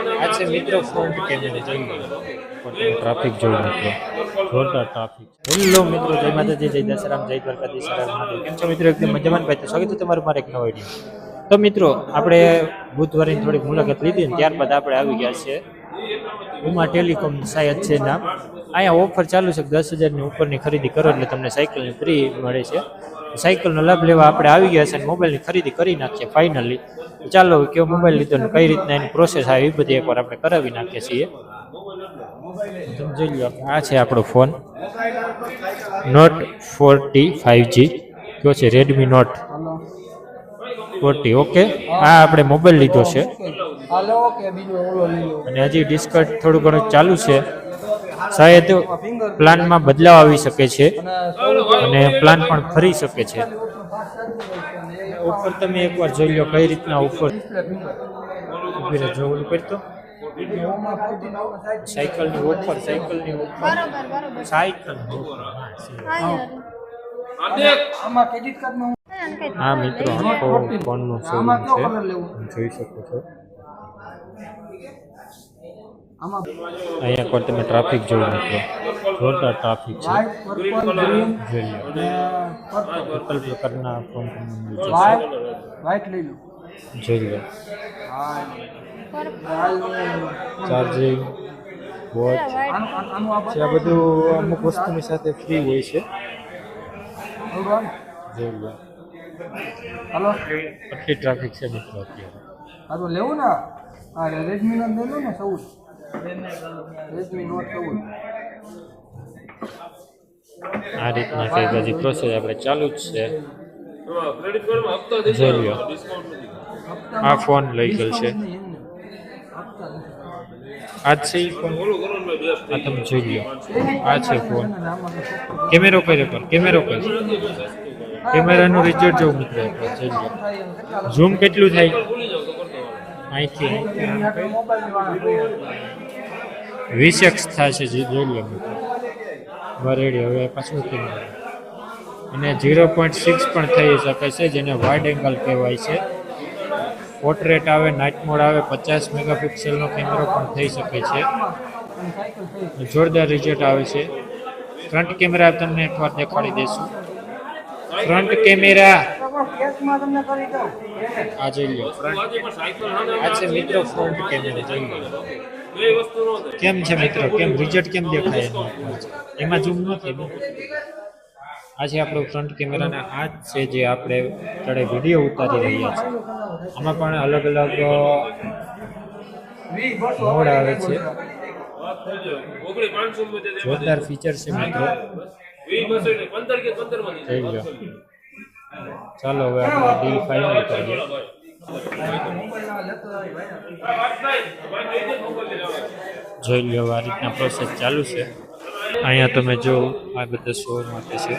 આ છે મિત્રો ફ્રન્ટ કેમેરા જોઈ ટ્રાફિક જોઈ મિત્રો. જોરદાર ટ્રાફિક હેલો મિત્રો જય માતાજી જય દશરામ જય દ્વારકાધીશ મહાદેવ. કેમ છો મિત્રો? એકદમ મજામાં ભાઈ? તો સ્વાગત છે તમારું મારે એક નવો વીડિયો તો મિત્રો આપણે બુધવારની થોડીક મુલાકાત લીધી ને ત્યારબાદ આપણે આવી ગયા છે ઉમા ટેલિકોમ શાયદ છે નામ. અહીંયા ઓફર ચાલુ છે દસ હજારની ઉપરની ખરીદી કરો એટલે તમને સાયકલની ફ્રી મળે છે. સાયકલનો લાભ લેવા આપણે આવી ગયા છે અને મોબાઈલની ખરીદી કરી નાખીએ ફાઇનલી ચાલો કેવો મોબાઈલ લીધો ને કઈ રીતના એની પ્રોસેસ આવે એ બધી એકવાર આપણે કરાવી નાખીએ છીએ. તમે જોઈ લો આ છે આપણો phone note forty five G કયો છે? રેડમી નોટ ફોર્ટી ઓકે આ આપણે મોબાઈલ લીધો છે. અને હજી ડિસ્કાઉન્ટ થોડું ઘણું ચાલુ છે. શાયદ પ્લાનમાં બદલાવ આવી શકે છે અને પ્લાન પણ ફરી શકે છે. ઓફર તમે એકવાર જોઈ લો કઈ રીતના ઓફર જોવું કરતો સાયકલની ઓફર સાયકલની ઓફર સાયકલ. હા, મિત્રો ફોનનું શોરૂમ છે. જોઈ શકો છો. અહીંયા પર તમે ટ્રાફિક જોઈ મિત્રો જોરદાર ટ્રાફિક છે. પર્પલ પ્રકારના વ્હાઈટ લઈ લો. જોઈ લો. ચાર્જિંગ વોચ છે આ બધું અમુક વસ્તુની સાથે ફ્રી હોય છે. જોઈ લો. હાલો આટલી ટ્રાફિક છે મિત્રો અત્યારે. લેવું ને રેડમી નો લઈ લો ને ચૌદ આ રીતના કંઈક હજી પ્રોસેસ આપણે ચાલુ જ છે. જોઈ આ ફોન લઈ ગયેલ છે. આ છે આ તમે જોઈ આ છે ફોન કેમેરો કર્યો પર કેમેરો કર કેમેરાનું રિઝલ્ટ જોવું મિત્રો ઝૂમ કેટલું થાય? અહીંથી. વીસ એક્સ થશે છે જોઈ લો. વરેડી હવે પાછું અને ઝીરો પોઈન્ટ સિક્સ પણ થઈ શકે છે, જેને વાઇડ એંગલ કહેવાય છે. પોર્ટ્રેટ આવે નાઇટ મોડ આવે, પચાસ મેગાપિક્સેલનો કેમેરો પણ થઈ શકે છે. જોરદાર રિઝલ્ટ આવે છે. ફ્રન્ટ કેમેરા તમને એકવાર દેખાડી દઈશું ફ્રન્ટ કેમેરા આ જોઈ લો આ કેમ છે મિત્રો? કેમ? રિઝલ્ટ કેમ દેખાય? એમાં ઝૂમ નથી આ છે આપણો ફ્રન્ટ કેમેરાના આ છે જે આપણે અત્યારે વીડિયો ઉતારી રહ્યા છે આમાં પણ અલગ અલગ મોડ આવે છે. જોરદાર ફીચર છે મિત્રો. જોઈ લો ચાલો હવે આપણે ડીલ ફાઇનલ કરીએ. જોઈ લો આ રીતના પ્રોસેસ ચાલુ છે. અહીંયા તમે જો આ બધા શો માટે છે.